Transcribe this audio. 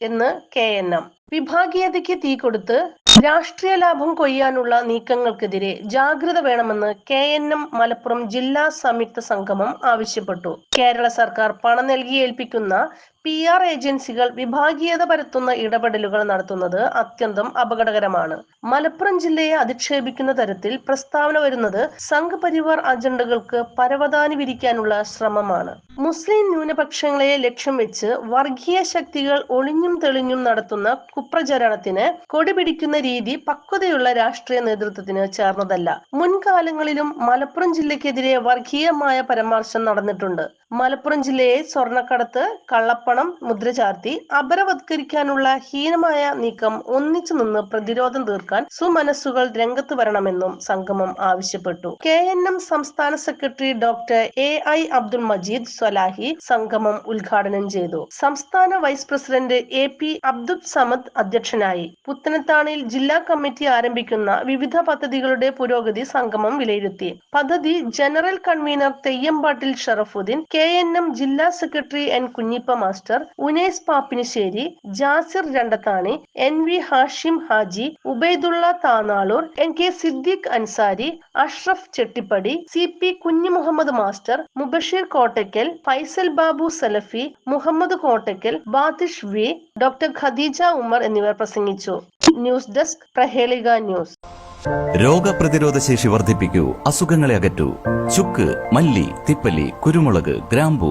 എന്ന് K N M. വിഭാഗീയതയ്ക്ക് തീ കൊടുത്ത് രാഷ്ട്രീയ ലാഭം കൊയ്യാനുള്ള നീക്കങ്ങൾക്കെതിരെ ജാഗ്രത വേണമെന്ന് കെ എൻ എം മലപ്പുറം ജില്ലാ സംയുക്ത സംഗമം ആവശ്യപ്പെട്ടു. കേരള സർക്കാർ പണം നൽകി ഏൽപ്പിക്കുന്ന പി ആർ ഏജൻസികൾ വിഭാഗീയത പരത്തുന്ന ഇടപെടലുകൾ നടത്തുന്നത് അത്യന്തം അപകടകരമാണ്. മലപ്പുറം ജില്ലയെ അധിക്ഷേപിക്കുന്ന തരത്തിൽ പ്രസ്താവന വരുന്നത് സംഘപരിവാർ അജണ്ടകൾക്ക് പരവതാനി വിരിക്കാനുള്ള ശ്രമമാണ്. മുസ്ലിം ന്യൂനപക്ഷങ്ങളെ ലക്ഷ്യം വെച്ച് വർഗീയ ശക്തികൾ ഒളിഞ്ഞും തെളിഞ്ഞും നടത്തുന്ന കുപ്രചരണത്തിന് കൊടിപിടിക്കുന്ന രീതി പക്വതയുള്ള രാഷ്ട്രീയ നേതൃത്വത്തിന് ചേർന്നതല്ല. മുൻകാലങ്ങളിലും മലപ്പുറം ജില്ലയ്ക്കെതിരെ വർഗീയമായ പരാമർശം നടന്നിട്ടുണ്ട്. മലപ്പുറം ജില്ലയെ സ്വർണക്കടത്ത് കള്ളപ്പണം മുദ്ര ചാർത്തി അപരവത്കരിക്കാനുള്ള ഹീനമായ നീക്കം ഒന്നിച്ചു നിന്ന് പ്രതിരോധം തീർക്കാൻ സുമനസ്സുകൾ രംഗത്ത് വരണമെന്നും സംഗമം ആവശ്യപ്പെട്ടു. കെ എൻ എം സംസ്ഥാന secretary doctor A I Abdul Majeed Swalahi സംഗമം ഉദ്ഘാടനം ചെയ്തു. സംസ്ഥാന vice president A P Abdul Samad അധ്യക്ഷനായി. പുത്തനത്താണിയിൽ ജില്ലാ കമ്മിറ്റി ആരംഭിക്കുന്ന വിവിധ പദ്ധതികളുടെ പുരോഗതി സംഗമം വിലയിരുത്തി. പദ്ധതി general convener Theyyampattil Sharafuddeen K N M ജില്ലാ secretary N Kunhippa master Unais Pappinissery Jasir Randathani N V Hashim Haji Ubaidulla Tanalur N K Siddique Ansari Ashraf Chettippadi C P Kunhimuhammad master Mubasheer Kottakkal Faisal Babu Salafi Muhammad Kottakkal Bathish V doctor Khadeeja Umar എന്നിവർ പ്രസംഗിച്ചു. News desk Praheleeka news. രോഗപ്രതിരോധ ശേഷി വർദ്ധിപ്പിക്കൂ അസുഖങ്ങളെ അകറ്റൂ. ചുക്ക് മല്ലി തിപ്പല്ലി കുരുമുളക് ഗ്രാമ്പു